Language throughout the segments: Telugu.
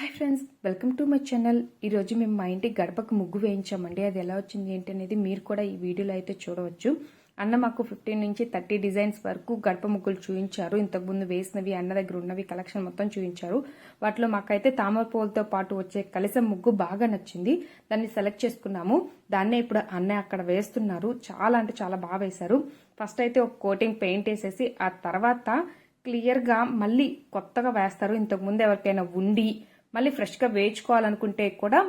Hi friends welcome to my channel. ఈరోజు మేము మా ఇంటికి గడపకు ముగ్గు వేయించామండి. అది ఎలా వచ్చింది ఏంటి అనేది మీరు కూడా ఈ వీడియోలో అయితే చూడవచ్చు. అన్న మాకు ఫిఫ్టీన్ నుంచి థర్టీ డిజైన్స్ వరకు గడప ముగ్గులు చూపించారు ఇంతకుముందు వేసినవి అన్న దగ్గర ఉన్నవి కలెక్షన్ మొత్తం చూపించారు వాటిలో మాకైతే తామర పూలతో పాటు వచ్చే కలిసం ముగ్గు బాగా నచ్చింది. దాన్ని సెలెక్ట్ చేసుకున్నాము. దాన్నే ఇప్పుడు అన్నయ్య అక్కడ వేస్తున్నారు. చాలా అంటే చాలా బాగా వేశారు. ఫస్ట్ అయితే ఒక కోటింగ్ పెయింట్ వేసేసి ఆ తర్వాత క్లియర్గా మళ్ళీ కొత్తగా వేస్తారు. ఇంతకుముందు ఎవరికైనా ఉండి మళ్ళీ ఫ్రెష్గా వేయించుకోవాలనుకుంటే కూడా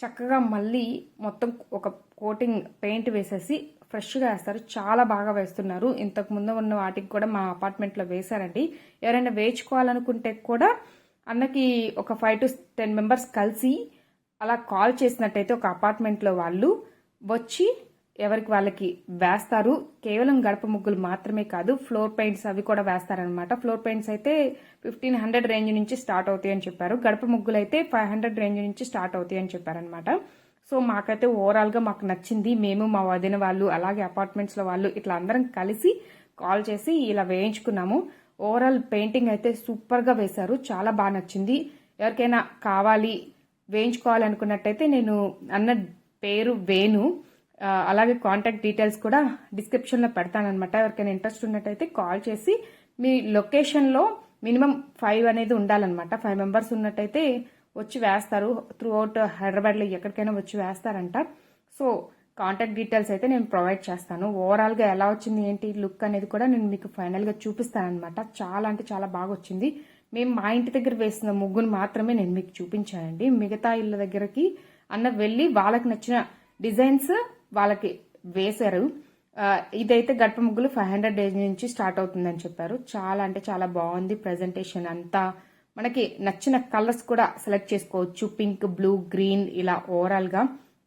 చక్కగా మళ్ళీ మొత్తం ఒక కోటింగ్ పెయింట్ వేసేసి ఫ్రెష్గా వేస్తారు. చాలా బాగా వేస్తున్నారు. ఇంతకు ముందు ఉన్న వాటికి కూడా మా అపార్ట్మెంట్లో వేశారండి. ఎవరైనా వేయించుకోవాలనుకుంటే కూడా అన్నకి ఒక ఫైవ్ టు టెన్ మెంబర్స్ కలిసి అలా కాల్ చేసినట్టయితే ఒక అపార్ట్మెంట్లో వాళ్ళు వచ్చి ఎవరికి వాళ్ళకి వేస్తారు. కేవలం గడప ముగ్గులు మాత్రమే కాదు ఫ్లోర్ పెయింట్స్ అవి కూడా వేస్తారనమాట ఫ్లోర్ పెయింట్స్ అయితే ఫిఫ్టీన్ హండ్రెడ్ రేంజ్ నుంచి స్టార్ట్ అవుతాయి అని చెప్పారు. గడప ముగ్గులు అయితే ఫైవ్ హండ్రెడ్ రేంజ్ నుంచి స్టార్ట్ అవుతాయి అని చెప్పారనమాట సో మాకైతే ఓవరాల్గా మాకు నచ్చింది. మేము మా వదిన వాళ్ళు అలాగే అపార్ట్మెంట్స్లో వాళ్ళు ఇట్లా అందరం కలిసి కాల్ చేసి ఇలా వేయించుకున్నాము. ఓవరాల్ పెయింటింగ్ అయితే సూపర్గా వేశారు. చాలా బాగా నచ్చింది. ఎవరికైనా కావాలి వేయించుకోవాలనుకున్నట్టయితే నేను అన్న పేరు వేణు. అలాగే కాంటాక్ట్ డీటెయిల్స్ కూడా డిస్క్రిప్షన్లో పెడతానమాట ఎవరికైనా ఇంట్రెస్ట్ ఉన్నట్టయితే కాల్ చేసి మీ లొకేషన్లో మినిమం ఫైవ్ అనేది ఉండాలన్నమాట. ఫైవ్ మెంబర్స్ ఉన్నట్టయితే వచ్చి వేస్తారు. త్రూ అవుట్ హైదరాబాద్లో ఎక్కడికైనా వచ్చి వేస్తారంట. సో కాంటాక్ట్ డీటెయిల్స్ అయితే నేను ప్రొవైడ్ చేస్తాను. ఓవరాల్గా ఎలా వచ్చింది ఏంటి లుక్ అనేది కూడా నేను మీకు ఫైనల్గా చూపిస్తానమాట చాలా అంటే చాలా బాగా వచ్చింది. మేము మా ఇంటి దగ్గర వేసిన ముగ్గును మాత్రమే నేను మీకు చూపించానండి. మిగతా ఇళ్ళ దగ్గరకి అన్న వెళ్ళి వాళ్ళకి నచ్చిన డిజైన్స్ వాళ్ళకి వేశారు. ఇదైతే గడప ముగ్గులు ఫైవ్ హండ్రెడ్ డేస్ నుంచి స్టార్ట్ అవుతుందని చెప్పారు. చాలా అంటే చాలా బాగుంది ప్రజెంటేషన్ అంతా. మనకి నచ్చిన కలర్స్ కూడా సెలెక్ట్ చేసుకోవచ్చు. పింక్ బ్లూ గ్రీన్ ఇలా ఓవరాల్గా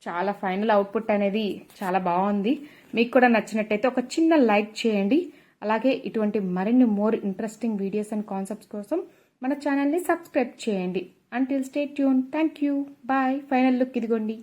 చాలా ఫైనల్ అవుట్పుట్ అనేది చాలా బాగుంది. మీకు కూడా నచ్చినట్టయితే ఒక చిన్న లైక్ చేయండి. అలాగే ఇటువంటి మరిన్ని more interesting videos and concepts కోసం మన ఛానల్ని సబ్స్క్రైబ్ చేయండి. Until stay tune thank you bye final look ఇదిగోండి.